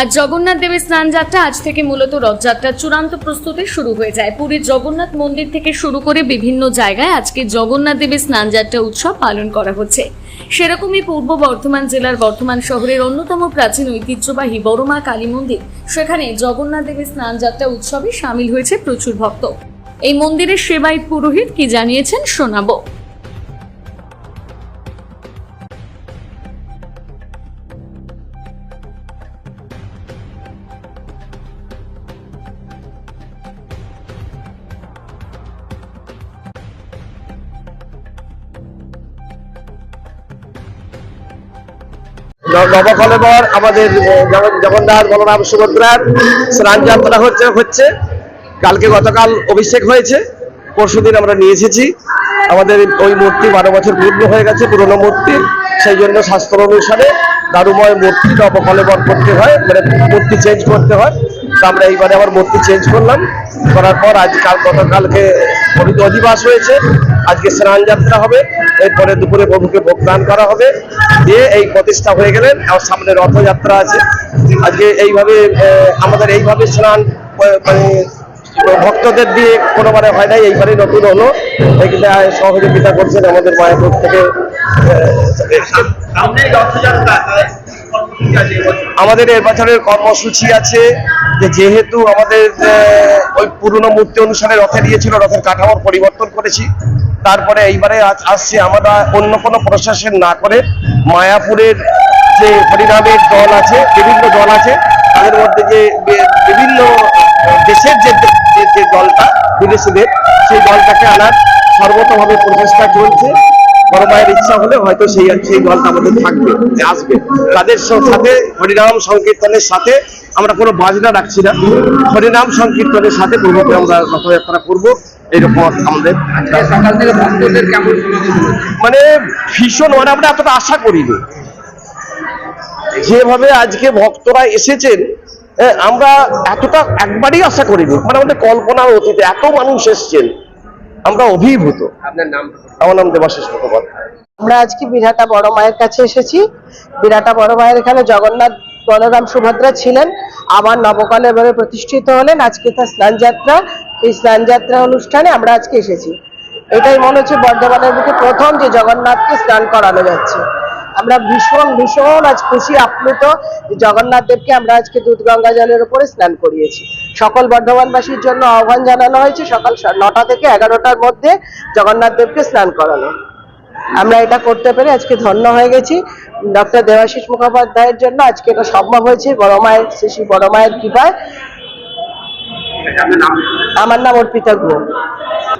আজ জগন্নাথ দেবের স্নান যাত্রা আজ থেকে মূলত রথযাত্রার চূড়ান্ত প্রস্তুতি শুরু হয়ে যায়। পুরীর জগন্নাথ মন্দির থেকে শুরু করে বিভিন্ন জায়গায় আজকে জগন্নাথ দেবের স্নান যাত্রা উৎসব পালন করা হচ্ছে। সেরকমই পূর্ব বর্ধমান জেলার বর্ধমান শহরের অন্যতম প্রাচীন ঐতিহ্যবাহী বড়মা কালী মন্দির। সেখানে জগন্নাথ দেবের স্নান যাত্রা উৎসবে সামিল হয়েছে প্রচুর ভক্ত। এই মন্দিরের সেবায়িত পুরোহিত কি জানিয়েছেন শোনাবো। নবকলেবর আমাদের জগন্নাথ, বলরাম, সুভদ্রার স্নান যাত্রা হচ্ছে হচ্ছে। কালকে গতকাল অভিষেক হয়েছে। পরশুদিন আমরা নিয়ে এসেছি। আমাদের ওই মূর্তি বারো বছর পূর্ণ হয়ে গেছে, পুরনো মূর্তি। সেই জন্য শাস্ত্র অনুসারে দারুময় মূর্তি নবকলেবর করতে হয়। মানে মূর্তি চেঞ্জ করতে হয়। তো আমরা এইবারে আবার মূর্তি চেঞ্জ করলাম। করার পর আজ কাল গতকালকে অধিবাস হয়েছে। আজকে স্নান যাত্রা হবে, এরপরে দুপুরে প্রভুকে ভোগ দান করা হবে। দিয়ে এই প্রতিষ্ঠা হয়ে গেলেন আর সামনে রথযাত্রা আছে। আজকে এইভাবে আমাদের এইভাবে স্নান মানে ভক্তদের দিয়ে কোনোবারে হয় নাই, এইবারে নতুন হলো। এখানে সহযোগিতা করছেন আমাদের মায়াপুর থেকে রথযাত্রা। আমাদের এর বছরের কর্মসূচি আছে যেহেতু আমাদের ওই পুরনো মূর্তি অনুসারে রথে দিয়েছিল, রথের কাঠামোর পরিবর্তন করেছি। তারপরে এইবারে আসছে আমরা অন্য কোনো প্রশাসন না করে মায়াপুরের যে হরিনামের দল আছে, বিভিন্ন দল আছে, তাদের মধ্যে যে বিভিন্ন দেশের যে- যে দলটা, বিদেশিদের, সেই দলটাকে আনার সর্বতভাবে প্রচেষ্টা চলছে। বড় মায়ের ইচ্ছা হলে হয়তো সেই সেই দলটা আমাদের থাকবে আসবে। তাদের সাথে হরিনাম সংকীর্তনের সাথে আমরা কোনো বাজনা রাখছি না। হরিনাম সংকীর্তনের সাথে প্রভুকে আমরা রথযাত্রা করব। এরকম আমাদের সকাল থেকে ভক্তদের কেমন মানে ভীষণ মানে আমরা এতটা আশা করিনি। যেভাবে আজকে ভক্তরা এসেছেন এ, আমরা এতটা একবারই আশা করিনি। মানে আমাদের কল্পনার অতীতে এত মানুষ এসছেন। আমরা অভিভূত। আপনার নাম? আমার নাম দেবাশিস মুখোপাধ্যায়। আমরা আজকে বিরাটা বড় মায়ের কাছে এসেছি। বিরাটা বড় মায়ের এখানে জগন্নাথ বলরাম সুভদ্রা ছিলেন। আবার নবকালে এবারে প্রতিষ্ঠিত হলেন। আজকে তার স্নান যাত্রা। এই স্নান যাত্রা অনুষ্ঠানে আমরা আজকে এসেছি। এটাই মনে হচ্ছে বর্ধমানের বুকে প্রথম যে জগন্নাথকে স্নান করানো যাচ্ছে। আমরা ভীষণ ভীষণ আজ খুশি আপ্লুত যে জগন্নাথ দেবকে আমরা আজকে দুধ গঙ্গা জলের উপরে স্নান করিয়েছি। সকল বর্ধমানবাসীর জন্য আহ্বান জানানো হয়েছে। সকাল নটা থেকে এগারোটার মধ্যে জগন্নাথ দেবকে স্নান করানো। আমরা এটা করতে পেরে আজকে ধন্য হয়ে গেছি। ডক্টর দেবাশিস মুখোপাধ্যায়ের জন্য আজকে এটা সম্ভব হয়েছে। বড় মায়ের শ্রী বড় মায়ের কৃপায়। আমার নাম অর্পিতা গুহ।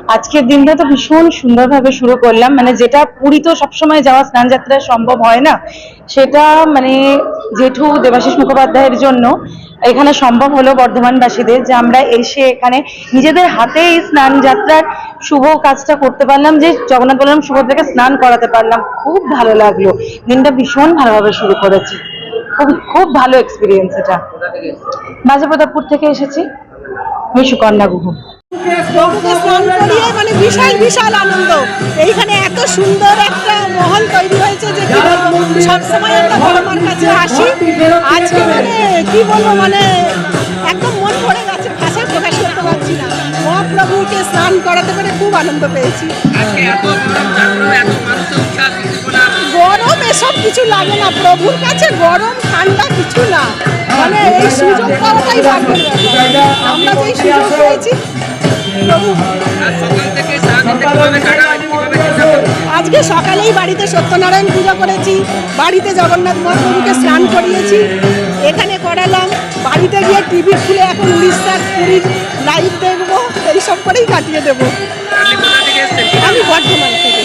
আজকের দিনটা তো ভীষণ সুন্দরভাবে শুরু করলাম। মানে যেটা পুরী তো সবসময় যাওয়া স্নান যাত্রা সম্ভব হয় না, সেটা মানে জেঠু দেবাশিস মুখোপাধ্যায়ের জন্য এখানে সম্ভব হলো বর্ধমানবাসীদের যে আমরা এসে এখানে নিজেদের হাতে এই স্নান যাত্রার শুভ কাজটা করতে পারলাম, যে জগন্নাথ বলরাম সুভদ্রাকে স্নান করাতে পারলাম। খুব ভালো লাগল। দিনটা ভীষণ ভালোভাবে শুরু করেছি। খুব খুব ভালো এক্সপিরিয়েন্স এটা। এসেছেন? বাজাপ্রতাপপুর থেকে এসেছি। আমি সুকন্যা গুহ। মানে বিশাল বিশাল আনন্দ। এইখানে এত সুন্দর একটা মহল তৈরি হয়েছে যে কি বলব সবসময় আমরা বড়মার কাছে আসি। আজকে মানে কি বলব মানে একদম মন ভরে গেছে ভাষায় প্রকাশ করতে পারছি না। মহাপ্রভুকে স্নান করাতে পেরে খুব আনন্দ পেয়েছি। গরম এসব কিছু লাগে না প্রভুর কাছে গরম ঠান্ডা কিছু না। মানে এই সুযোগ পাওয়াটাই ভাগ্যের আমরা যেই সুযোগ পেয়েছি আজকে সকালেই বাড়িতে সত্যনারায়ণ পুজো করেছি, বাড়িতে জগন্নাথ মহাপ্রভুকে স্নান করিয়েছি। এখানে করালাম, বাড়িতে গিয়ে টিভি খুলে এখন উড়িষ্যার পুরীর লাইভ দেখব এইসব করেই কাটিয়ে দেবো। আমি বর্ধমান থেকে